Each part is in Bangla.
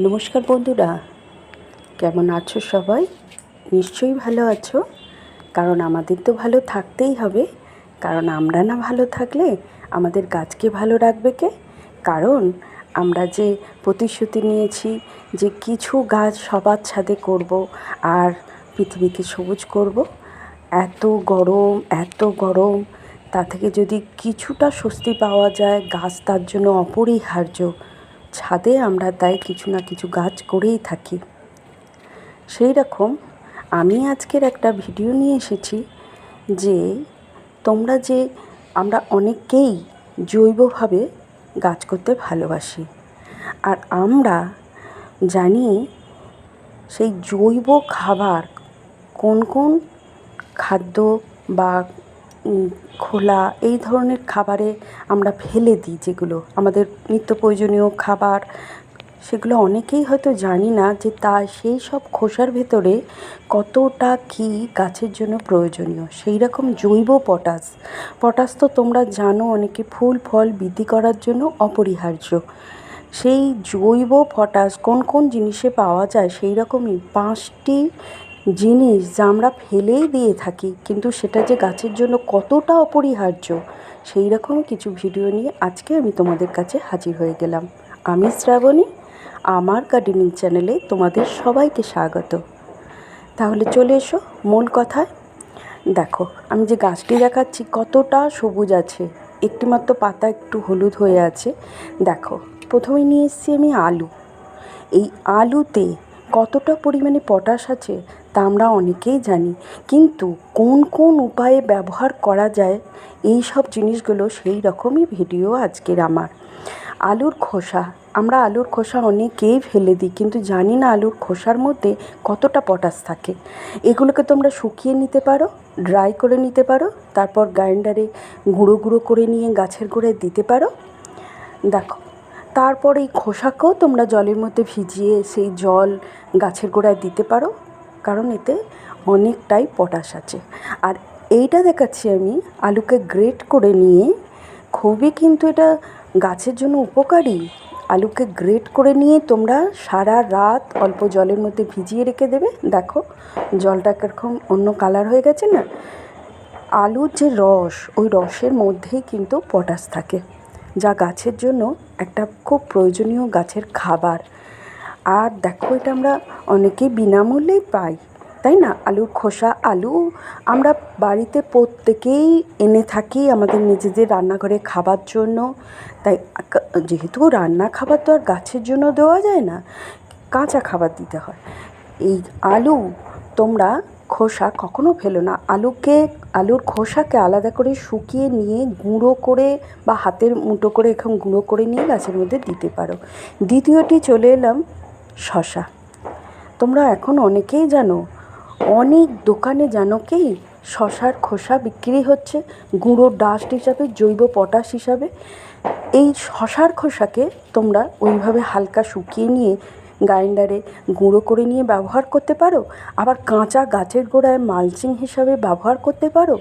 নমস্কার বন্ধুরা, কেমন আছো সবাই? নিশ্চয়ই ভালো আছো। কারণ আমাদের তো ভালো থাকতেই হবে। কারণ আমরা না ভালো থাকলে আমাদের গাছকে ভালো রাখবে কে? কারণ আমরা যে প্রতিশ্রুতি নিয়েছি যে কিছু গাছ সবার ছাদে করব আর পৃথিবীকে সবুজ করব, এত গরম এত গরম, তা থেকে যদি কিছুটা স্বস্তি পাওয়া যায়, গাছ তার জন্য অপরিহার্য। ছাদে আমরা তাই কিছু না কিছু গাছ করেই থাকি। সেই রকম আমি আজকের একটা ভিডিও নিয়ে এসেছি যে তোমরা যে আমরা অনেকেই জৈবভাবে গাছ করতে ভালোবাসি, আর আমরা জানি সেই জৈব খাবার কোন কোন খাদ্য বা খোলা, এই ধরনের খাবারে আমরা ফেলে দিই যেগুলো। আমাদের নিত্য প্রয়োজনীয় খাবার, সেগুলো অনেকেই হয়তো জানি না যে তা, সেই সব খোসার ভেতরে কতটা কী গাছের জন্য প্রয়োজনীয়। সেই রকম জৈব পটাশ। পটাশ তো তোমরা জানো, অনেকে ফুল, ফল বৃদ্ধি করার জন্য অপরিহার্য। সেই জৈব পটাশ কোন কোন জিনিসে পাওয়া যায়, সেই রকমই পাঁচটি জিনিস যা আমরা ফেলেই দিয়ে থাকি, কিন্তু সেটা যে গাছের জন্য কতটা অপরিহার্য, সেই রকম কিছু ভিডিও নিয়ে আজকে আমি তোমাদের কাছে হাজির হয়ে গেলাম। আমি শ্রাবণী, আমার গার্ডেনিং চ্যানেলে তোমাদের সবাইকে স্বাগত। তাহলে চলে এসো মূল কথায়। দেখো, আমি যে গাছটি দেখাচ্ছি কতটা সবুজ আছে, একটিমাত্র পাতা একটু হলুদ হয়ে আছে। দেখো প্রথমে নিয়ে এসেছি আমি আলু। এই আলুতে কতটা পরিমাণে পটাশ আছে তা আমরা অনেকেই জানি। কিন্তু কোন কোন উপায়ে ব্যবহার করা যায়, এই সব জিনিসগুলো সেই রকমই ভিডিও আজকের আমার। আলুর খোসা, আমরা আলুর খোসা অনেকেই ফেলে দিই, কিন্তু জানি না আলুর খোসার মধ্যে কতটা পটাশ থাকে। এগুলোকে তোমরা শুকিয়ে নিতে পারো, ড্রাই করে নিতে পারো, তারপর গ্রাইন্ডারে গুঁড়ো গুঁড়ো করে নিয়ে গাছের গোড়ায় দিতে পারো। দেখো, তারপর এই খোসাকেও তোমরা জলের মধ্যে ভিজিয়ে সেই জল গাছের গোড়ায় দিতে পারো। কারণ এতে অনেকটাই পটাশ আছে। আর এইটা দেখাচ্ছি আমি আলুকে গ্রেট করে নিয়ে। খুবই কিন্তু এটা গাছের জন্য উপকারী। আলুকে গ্রেট করে নিয়ে তোমরা সারা রাত অল্প জলের মধ্যে ভিজিয়ে রেখে দেবে। দেখো, জলটা কীরকম অন্য কালার হয়ে গেছে না? আলুর যে রস, ওই রসের মধ্যেই কিন্তু পটাশ থাকে। যা গাছের জন্য একটা খুব প্রয়োজনীয় গাছের খাবার। আর দেখো এটা আমরা অনেকে বিনামূল্যেই পাই, তাই না? আলুর খোসা, আলু আমরা বাড়িতে প্রত্যেকেই এনে থাকি আমাদের নিজেদের রান্নাঘরে খাবার জন্য। তাই যেহেতু রান্না খাবার তো আর গাছের জন্য দেওয়া যায় না, কাঁচা খাবার দিতে হয়। এই আলু তোমরা খোসা কখনো ফেলো না। আলুকে, আলুর খোসাকে আলাদা করে শুকিয়ে নিয়ে গুঁড়ো করে বা হাতের মুটো করে এখন গুঁড়ো করে নিয়ে গাছের মধ্যে দিতে পারো। দ্বিতীয়টি চলে এলাম শশা। তোমরা এখন অনেকেই জানো, অনেক দোকানে জানো কি, শশার খোসা বিক্রি হচ্ছে গুঁড়ো ডাস্ট হিসাবে, জৈব পটাশ হিসাবে। এই শশার খোসাকে তোমরা ওইভাবে হালকা শুকিয়ে নিয়ে গ্রাইন্ডারে গুঁড়ো করে নিয়ে ব্যবহার করতে পারো। আবার কাঁচা গাছের গোড়ায় মালচিং হিসাবে ব্যবহার করতে পারো।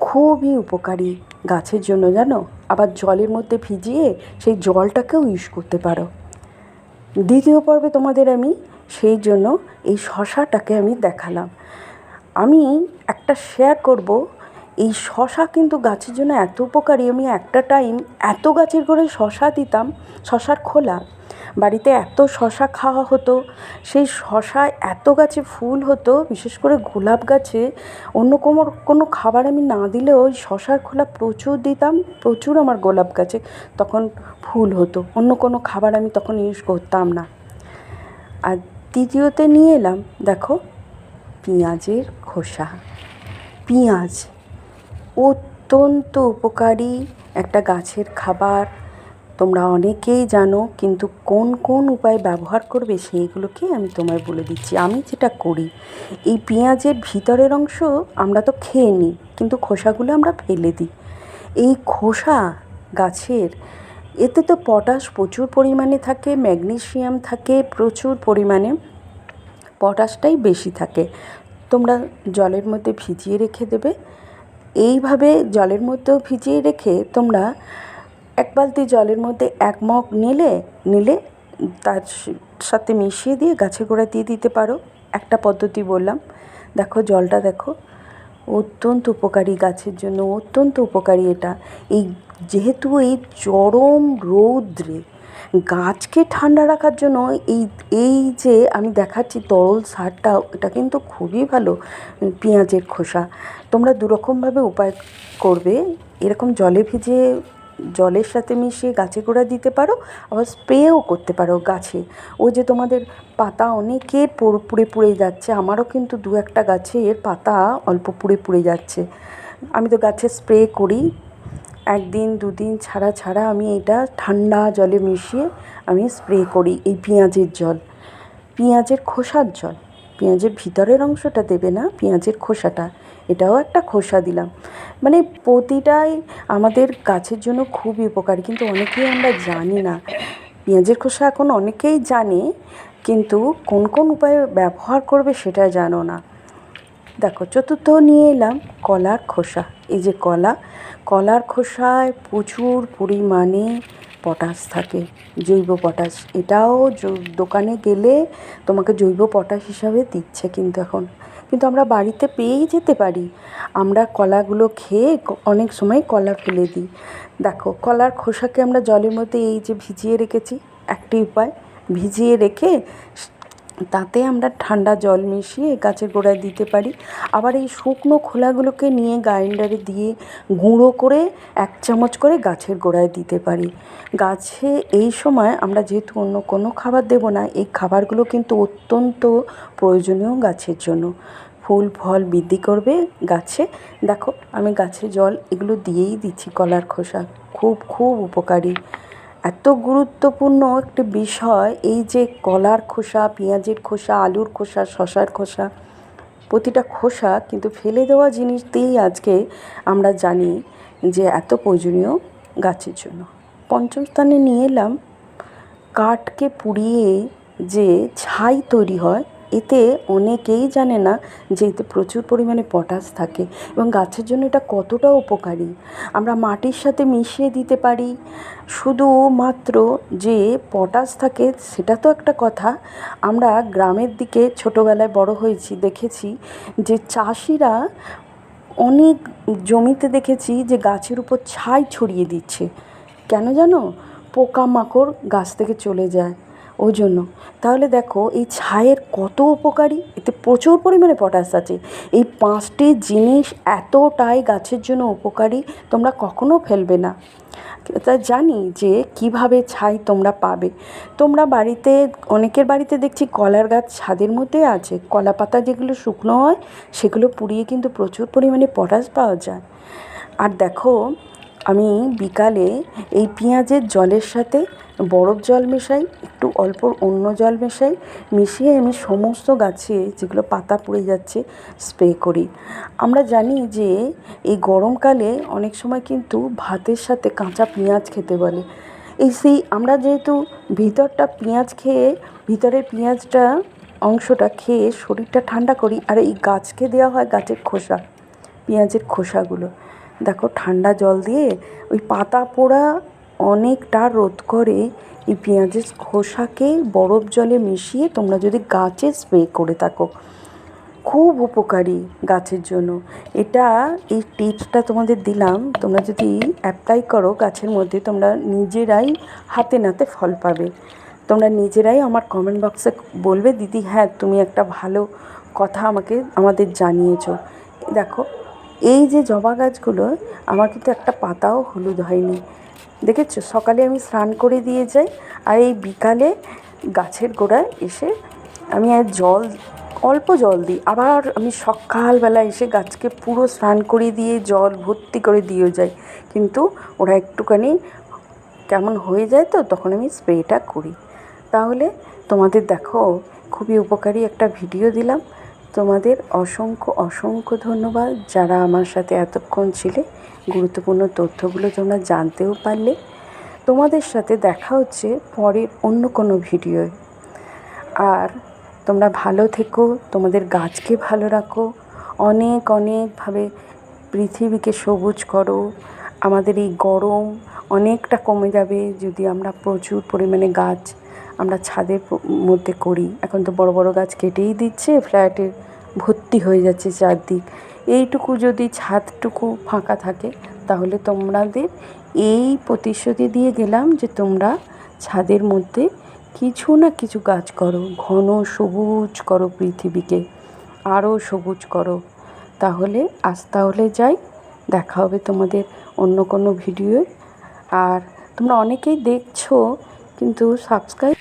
খুবই উপকারী গাছের জন্য জানো। আবার জলের মধ্যে ভিজিয়ে সেই জলটাকেও ইউজ করতে পারো। দ্বিতীয় পর্বে তোমাদের আমি সেই জন্য এই শশাটাকে আমি দেখালাম। আমি একটা শেয়ার করব। এই শশা কিন্তু গাছের জন্য এত উপকারী। আমি একটা টাইম এত গাছের করে শশা দিতাম, শশার খোলা। বাড়িতে এত শশা খাওয়া হতো, সেই শশায় এত গাছে ফুল হতো, বিশেষ করে গোলাপ গাছে, অন্য কোনো কোনো খাবার আমি না দিলেও ওই শশার খোলা প্রচুর দিতাম, প্রচুর আমার গোলাপ গাছে তখন ফুল হতো, অন্য কোনো খাবার আমি তখন ইউজ করতাম না। আর দ্বিতীয়তে নিয়ে এলাম, দেখো, পেঁয়াজের খোসা। পেঁয়াজ অত্যন্ত উপকারী একটা গাছের খাবার তোমরা অনেকেই জানো কিন্তু কোন কোন উপায় ব্যবহার করবে সেইগুলোকে আমি তোমায় বলে দিচ্ছি। আমি যেটা করি, এই পেঁয়াজের ভিতরের অংশ আমরা তো খেয়ে নিই, কিন্তু খোসাগুলো আমরা ফেলে দিই। এই খোসা গাছের, এতে তো পটাশ প্রচুর পরিমাণে থাকে, ম্যাগনেশিয়াম থাকে, প্রচুর পরিমাণে পটাশটাই বেশি থাকে। তোমরা জলের মধ্যে ভিজিয়ে রেখে দেবে। এইভাবে জলের মধ্যেও ভিজিয়ে রেখে তোমরা এক বালতি জলের মধ্যে এক মগ নিলে নিলে তার সাথে মিশিয়ে দিয়ে গাছের গোড়ায় দিয়ে দিতে পারো। একটা পদ্ধতি বললাম। দেখো জলটা দেখো। অত্যন্ত উপকারী গাছের জন্য, অত্যন্ত উপকারী এটা। এই যেহেতু এই চরম রৌদ্রে গাছকে ঠান্ডা রাখার জন্য এই এই যে আমি দেখাচ্ছি তরল সারটা, এটা কিন্তু খুবই ভালো, পেঁয়াজের খোসা। তোমরা দুরকমভাবে উপায় করবে। এরকম জলে ভিজিয়ে জলের সাথে মিশিয়ে গাছে গোড়া দিতে পারো, আবার স্প্রেও করতে পারো গাছে। ওই যে তোমাদের পাতা অনেকের পুড়ে পুড়ে যাচ্ছে, আমারও কিন্তু দু একটা গাছের পাতা অল্প পুড়ে পুড়ে যাচ্ছে। আমি তো গাছে স্প্রে করি। একদিন, দুদিন ছাড়া ছাড়া আমি এটা ঠান্ডা জলে মিশিয়ে আমি স্প্রে করি এই পেঁয়াজের জল। পেঁয়াজের খোসার জল। পেঁয়াজের ভিতরের অংশটা দেবে না, পেঁয়াজের খোসাটা। এটাও একটা খোসা দিলাম। মানে প্রতিটাই আমাদের গাছের জন্য খুবই উপকারী, কিন্তু অনেকেই আমরা জানি না। পেঁয়াজের খোসা এখন অনেকেই জানে, কিন্তু কোন কোন উপায়ে ব্যবহার করবে সেটা জানো না। দেখো, চতুর্থ নিয়ে এলাম কলার খোসা। এই যে কলা, কলার খোসায় প্রচুর পরিমাণে পটাশ থাকে, জৈব পটাশ। এটাও দোকানে গেলে তোমাকে জৈব পটাশ হিসাবে দিচ্ছে কিন্তু এখন। কিন্তু আমরা বাড়িতে পেয়েই যেতে পারি। আমরা কলাগুলো খেয়ে অনেক সময় কলা ফেলে দিই। দেখো, কলার খোসাকে আমরা জলের মধ্যে এই যে ভিজিয়ে রেখেছি, একটি উপায়। ভিজিয়ে রেখে তাতে আমরা ঠান্ডা জল মিশিয়ে গাছের গোড়ায় দিতে পারি। আবার এই শুকনো খোলাগুলোকে নিয়ে গ্রাইন্ডারে দিয়ে গুঁড়ো করে এক চামচ করে গাছের গোড়ায় দিতে পারি। গাছে এই সময় আমরা যেহেতু অন্য কোনো খাবার দেব না, এই খাবারগুলো কিন্তু অত্যন্ত প্রয়োজনীয় গাছের জন্য। ফুল, ফল বৃদ্ধি করবে গাছে। দেখো, আমি গাছে জল এগুলো দিয়েই দিচ্ছি কলার খোসা। খুব খুব উপকারী। এত গুরুত্বপূর্ণ একটি বিষয়, এই যে কলার খোসা, পেঁয়াজের খোসা, আলুর খোসা শশার খোসা, প্রতিটা খোসা কিন্তু ফেলে দেওয়া জিনিস দিয়েই আজকে আমরা জানি যে এত প্রয়োজনীয় গাছের জন্য। পঞ্চম স্থানে নিয়ে এলাম, কাঠকে পুড়িয়ে যে ছাই তৈরি হয় এতে অনেকেই জানে না যে এতে প্রচুর পরিমাণে পটাশ থাকে এবং গাছের জন্য এটা কতটা উপকারী। আমরা মাটির সাথে মিশিয়ে দিতে পারি। শুধুমাত্র যে পটাশ থাকে সেটা তো একটা কথা। আমরা গ্রামের দিকে ছোটোবেলায় বড় হয়েছি, দেখেছি যে চাষিরা অনেক জমিতে দেখেছি যে গাছের উপর ছাই ছড়িয়ে দিচ্ছে। কেন জানো? পোকামাকড় গাছ থেকে চলে যায়। ওই জন্য তাহলে দেখো, এই ছায়ের কত উপকারী? এতে প্রচুর পরিমাণে পটাশ আছে। এই পাঁচটি জিনিস এতটাই গাছের জন্য উপকারী, তোমরা কখনো ফেলবে না। তা জানি যে কীভাবে ছাই তোমরা পাবে। তোমরা বাড়িতে, অনেকের বাড়িতে দেখছি কলার গাছ ছাদের মধ্যে আছে। কলা পাতা যেগুলো শুকনো হয়, সেগুলো পুড়িয়ে কিন্তু প্রচুর পরিমাণে পটাশ পাওয়া যায়। আর দেখো আমি বিকালে এই পেঁয়াজের জলের সাথে বরফ জল মেশাই, একটু অল্প অন্য জল মেশাই, মিশিয়ে আমি সমস্ত গাছে যেগুলো পাতা পুড়ে যাচ্ছে স্প্রে করি। আমরা জানি যে এই গরমকালে অনেক সময় কিন্তু ভাতের সাথে কাঁচা পেঁয়াজ খেতে বলে। এই সেই আমরা যেহেতু ভিতরটা পেঁয়াজ খেয়ে, ভিতরের পেঁয়াজটা অংশটা খেয়ে শরীরটা ঠান্ডা করি, আর এই গাছকে দেওয়া হয় গাছের খোসা, পেঁয়াজের খোসাগুলো। দেখো, ঠান্ডা জল দিয়ে ওই পাতা পোড়া অনেকটা রোধ করে এই পেঁয়াজের খোসাকে বরফ জলে মিশিয়ে তোমরা যদি গাছে স্প্রে করে থাকো। খুব উপকারী গাছের জন্য। এটা এই টিপসটা তোমাদের দিলাম, তোমরা যদি অ্যাপ্লাই করো গাছের মধ্যে, তোমরা নিজেরাই হাতে নাতে ফল পাবে। তোমরা নিজেরাই আমার কমেন্ট বক্সে বলবে, দিদি হ্যাঁ তুমি একটা ভালো কথা আমাকে, আমাদের জানিয়েছো। দেখো এই যে জবা গাছগুলো, আমার কিন্তু একটা পাতাও হলুদ হয়নি। দেখেছ? সকালে আমি স্নান করে দিয়ে যাই, আর এই বিকালে গাছের গোড়ায় এসে আমি আর জল, অল্প জল দিই। আবার আমি সকালবেলা এসে গাছকে পুরো স্নান করে দিয়ে, জল ভর্তি করে দিয়েও যাই। কিন্তু ওরা একটুখানি কেমন হয়ে যায় তো, তখন আমি স্প্রেটা করি। তাহলে তোমাদের দেখো, খুবই উপকারী একটা ভিডিও দিলাম। তোমাদের অসংখ্য অসংখ্য ধন্যবাদ যারা আমার সাথে এতক্ষণ ছিলে। গুরুত্বপূর্ণ তথ্যগুলো তোমরা জানতেও পারলে। তোমাদের সাথে দেখা হচ্ছে পরের অন্য কোনো ভিডিওয়। আর তোমরা ভালো থেকো, তোমাদের গাছকে ভালো রাখো, অনেক, অনেকভাবে পৃথিবীকে সবুজ করো। আমাদের এই গরম অনেকটা কমে যাবে যদি আমরা প্রচুর পরিমাণে গাছ আমরা ছাদের মধ্যে করি। এখন তো বড় বড় গাছ কেটেই দিচ্ছে, ফ্ল্যাটে ভর্তি হয়ে যাচ্ছে চারদিক। এইটুকু যদি ছাদটুকু ফাঁকা থাকে, তাহলে তোমাদের এই প্রতিশ্রুতি দিয়ে গেলাম যে তোমরা ছাদের মধ্যে কিছু না কিছু গাছ করো, ঘন সবুজ করো পৃথিবীকে, আরও সবুজ করো। তাহলে আজ তাহলে যাই, দেখা হবে তোমাদের অন্য কোনো ভিডিও আর তোমরা অনেকেই দেখছ, কিন্তু সাবস্ক্রাইব